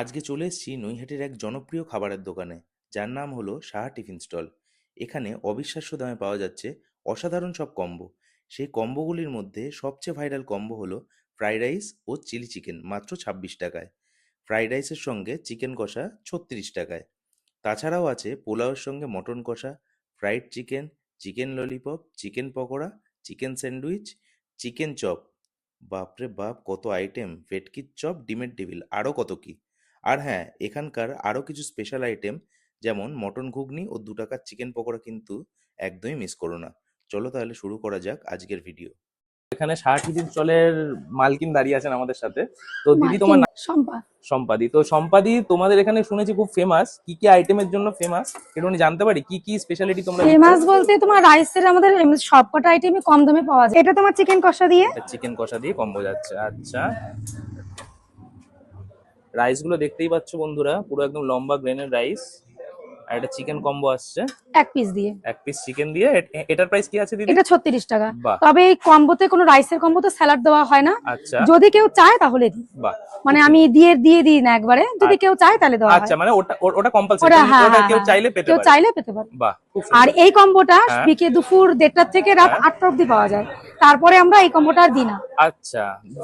আজকে চলে এসেছি নৈহাটির এক জনপ্রিয় খাবারের দোকানে, যার নাম হলো সাহা টিফিন স্টল। এখানে অবিশ্বাস্য দামে পাওয়া যাচ্ছে অসাধারণ সব কম্বো। সেই কম্বোগুলির মধ্যে সবচেয়ে ভাইরাল কম্বো হলো ফ্রাইড রাইস ও চিলি চিকেন, মাত্র ছাব্বিশ টাকায়। ফ্রাইড রাইসের সঙ্গে চিকেন কষা ছত্রিশ টাকায়। তাছাড়াও আছে পোলাওয়ের সঙ্গে মটন কষা, fried chicken chicken lollipop, chicken pakora, chicken sandwich, chicken chop. বাপরে বাপ, কত আইটেম! ভেটকির চপ, ডিমের টেবিল আরও কত কি! আর হ্যাঁ এখানকার আরও কিছু স্পেশাল আইটেম যেমন মটন ঘুগনি ও দু টাকার চিকেন পকোড়া কিন্তু একদমই মিস করো না। চলো তাহলে শুরু করা যাক আজকের ভিডিও এখানে টিফিন স্টলের মালকিন দাঁড়িয়ে আছেন আমাদের সাথে। তো দিদি তোমার সম্পা সম্পাদি তো সম্পাদি তোমাদের এখানে শুনেছি খুব ফেমাস কি কি আইটেমের জন্য ফেমাস একটুখানি জানতে পারি। কি কি স্পেশালিটি তোমরা ফেমাস বলতে তোমার রাইসের আমাদের সবকটা আইটেমই কম দামে পাওয়া যায়। এটা তোমার চিকেন কষা দিয়ে? চিকেন কষা দিয়ে কম্বো যাচ্ছে। আচ্ছা। রাইসগুলো দেখতেই পাচ্ছ বন্ধুরা পুরো একদম লম্বা গ্রেনের রাইস আর এটা চিকেন কম্বো আসছে। এক পিস দিয়ে। এক পিস চিকেন দিয়ে। এটার প্রাইস কি আছে দিদি? এটা ছত্রিশ টাকা। তবে এই কম্বোতে কোনো রাইসের কম্বোতে স্যালাড দেওয়া হয় না। আচ্ছা। যদি কেউ চায় তাহলে দিই। মানে আমি দিয়ে দিয়ে দিই না একবারে। যদি কেউ চায় তাহলে দেওয়া হয়। আচ্ছা মানে ওটা ওটা কম্পালসরি ওটা হ্যাঁ হ্যাঁ, কেউ হ্যাঁ। চাইলে পেতে কেউ চাইলে পেতে পারে। বাহ আর এই কম্বোটা। বিকে দুপুর দেড়টার থেকে রাত আটটা অব্দি পাওয়া যায়। তারপরে আমরা এই কম্বোটা আর দিই না। আচ্ছা।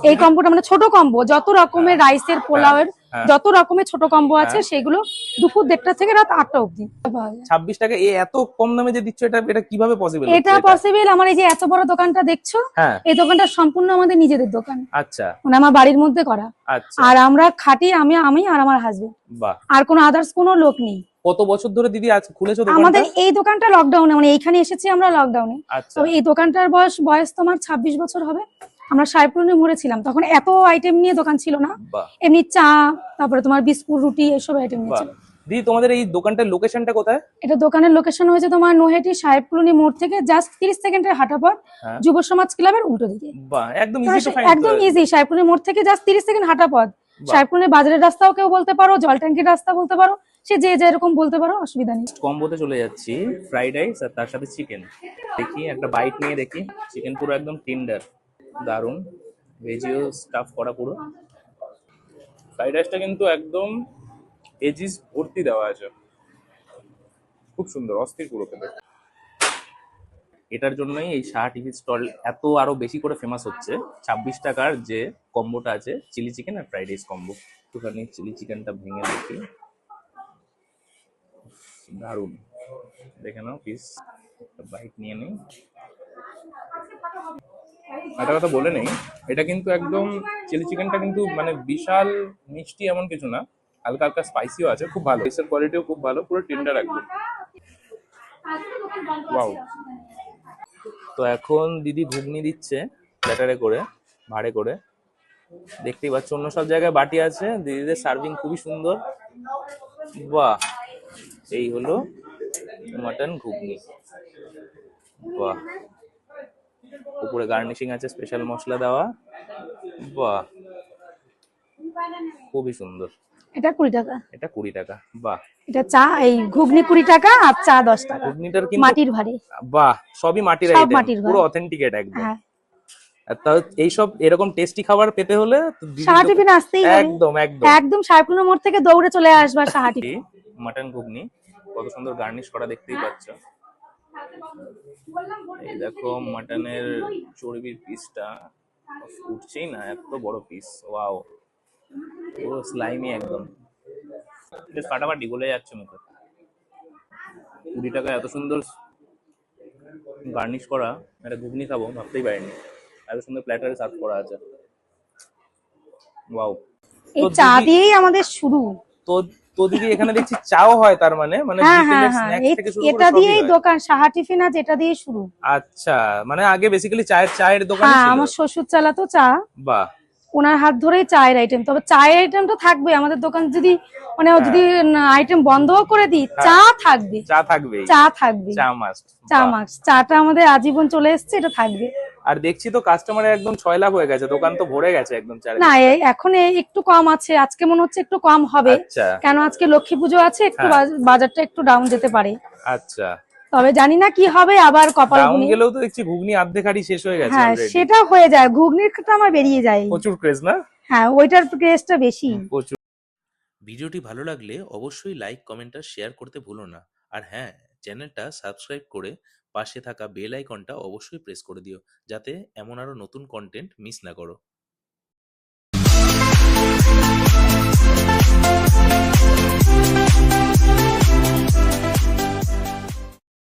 এই কম্বোটা মানে ছোট কম্বো যত রকমের রাইসের পোলাও এর যত রকমের ছোট কম্বো আছে সেগুলো দুপুর দেড়টা থেকে রাত আটটা অবধি। ছাব্বিশ টাকা এত কম দামে যে দিচ্ছ এটা এটা কীভাবে পসিবল এটা পসিবল আমার এই যে এত বড় দোকানটা দেখছ হ্যাঁ। এই দোকানটা সম্পূর্ণ আমাদের নিজেদের দোকান। আচ্ছা। মানে আমার বাড়ির মধ্যে করা। আর আমরা খাটি আমি আমি আর আমার হাজবেন্ড বাহ। আর কোনো আদার্স কোনো লোক নেই। কত বছর ধরে দিদি আজ খুলেছো দোকানটা? আমাদের এই দোকানটা লকডাউনে মানে এইখানে এসেছি আমরা লকডাউনে আচ্ছা। তবে এই দোকানটার বয়স বয়স তোমার ছাব্বিশ বছর হবে। আমরা সাহেবপুরে মরেছিলাম। ছিলাম তখন এত আইটেম নিয়ে দোকান ছিল না। এমনি চা তারপরে তোমার বিস্কুট রুটি এসব আইটেম নিয়ে নিয়েছিল দিদি তোমাদের এই দোকানটার লোকেশনটা কোথায়? এটা দোকানের লোকেশন হয়েছে তোমার নোহেটি সাহেব কলোনি মোড় থেকে জাস্ট তিরিশ সেকেন্ডের হাঁটা পথ হ্যাঁ। যুব সমাজ ক্লাবের উল্টো দিকে। বাহ একদম ইজি টু ফাইন্ড একদম ইজি সাহেবপুরি মোড় থেকে জাস্ট তিরিশ সেকেন্ড হাঁটা পথ সাহেবপুরি বাজারের রাস্তাও কেউ বলতে পারো জল ট্যাঙ্কির রাস্তা বলতে পারো সে যে যেরকম বলতে পারো অসুবিধা নেই। কম্বোতে চলে যাচ্ছি ফ্রাইড রাইস আর তার সাথে চিকেন দেখি একটা বাইট নিয়ে দেখি। চিকেন পুরো একদম টেন্ডার দারুণ ভেজিও স্টাফ করা পুরো। ফ্রাইড রাইসটা কিন্তু একদম এজিস ভর্তি দেওয়া আছে। খুব সুন্দর, অস্থির পুরো খেতে এটার জন্যই এই শাহ টিভি স্টল এত আরও বেশি করে ফেমাস হচ্ছে। ছাব্বিশ টাকার যে কম্বোটা আছে, চিলি চিকেন আর ফ্রাইড রাইস কম্বো। একটুখানি চিলি চিকেনটা ভেঙে দেখি। দারুণ। দেখে নাও পিস বাইক নিয়ে নেই। একটা কথা বলে নেই, এটা কিন্তু একদম চিলি চিকেনটা কিন্তু মানে বিশাল মিষ্টি এমন কিছু না। হালকা হালকা স্পাইসিও আছে, খুব ভালো। এসের কোয়ালিটিও খুব ভালো, পুরো টেন্ডার একদম। তো এখন দিদি ঘুগনি দিচ্ছে ব্যাটারে করে, ভাড়ে করে। দেখতেই পাচ্ছ, অন্য সব জায়গায় বাটি আছে, দিদিদের সার্ভিং খুবই সুন্দর। বাহ! এই হলো মাটন ঘুগনি। বাহ! উপরে গার্নিশিং আছে স্পেশাল মশলা দেওয়া। বাহ! খুবই সুন্দর। এটা কুড়ি টাকা। এটা কুড়ি টাকা বাহ। এটা চা এই ঘুগনি কুড়ি টাকা আর চা দশ টাকা। ঘুগনিটার কিন্তু মাটির ভারে। বাহ সবই মাটির আইটেম মাটির পুরো। অথেন্টিকেট একদম। হ্যাঁ। এইসব এরকম টেস্টি খাবার পেতে হলে আসতেই একদম একদম। মোড় থেকে দৌড়ে চলে আসবা সাহা টিফিন মাটন ঘুগনি কত সুন্দর গার্নিশ করা দেখতেই পাচ্ছ। এই দেখো মাটনের চর্বির পিসটা উঠছেই না এত বড় পিস ওয়াও পুরো স্লাইমি একদম। ফাটাফাটি গলে যাচ্ছে মুখে। কুড়ি টাকা এত সুন্দর গার্নিশ করা একটা ঘুগনি খাব ভাবতেই পারিনি। এত সুন্দর প্ল্যাটারে সার্ভ করা আছে। ওয়াও এই চা দিয়েই আমাদের শুরু। তো তো দিদি এখানে দেখছি চাও হয় তার মানে মানে হ্যাঁ হ্যাঁ হ্যাঁ। থেকে শুরু করে এটা দিয়েই দোকান সাহা টিফিন আজ এটা দিয়ে শুরু। আচ্ছা মানে আগে বেসিক্যালি চায়ের চায়ের দোকান হ্যাঁ আমার শ্বশুর চালাতো চা। বাহ। ওনার হাত ধরেই চায়ের আইটেম তবে চায়ের আইটেমটা থাকবে আমাদের দোকান যদি মানে হ্যাঁ। যদি আইটেম বন্ধ করে দিই চা থাকবে চা থাকবে চা থাকবে চা মাস্ট চা মাছ চাটা আমাদের আজীবন চলে এসছে এটা থাকবে। আর দেখছি তো কাস্টমার একদম ছয় লাভ হয়ে গেছে। দোকান তো ভরে গেছে একদম না এই এখন একটু কম আছে। আজকে মনে হচ্ছে একটু কম হবে। আচ্ছা। কেন আজকে লক্ষ্মী পুজো আছে একটু হ্যাঁ। বাজারটা একটু ডাউন যেতে পারে। আচ্ছা। তবে জানি না কি হবে আবার কপাল গেলেও তো দেখছি ঘুগনি অর্ধেক শেষ হয়ে গেছে হ্যাঁ সেটা হয়ে যায়। ঘুগনির তো আমার বেরিয়ে যায়। প্রচুর ক্রেজ না? হ্যাঁ ওইটার ক্রেজটা বেশি। প্রচুর। ভিডিওটি ভালো লাগলে অবশ্যই লাইক কমেন্ট আর শেয়ার করতে ভুলো না। আর হ্যাঁ চ্যানেলটা সাবস্ক্রাইব করে পাশে থাকা বেল আইকনটা অবশ্যই প্রেস করে দিও যাতে এমন আরও নতুন কন্টেন্ট মিস না করো।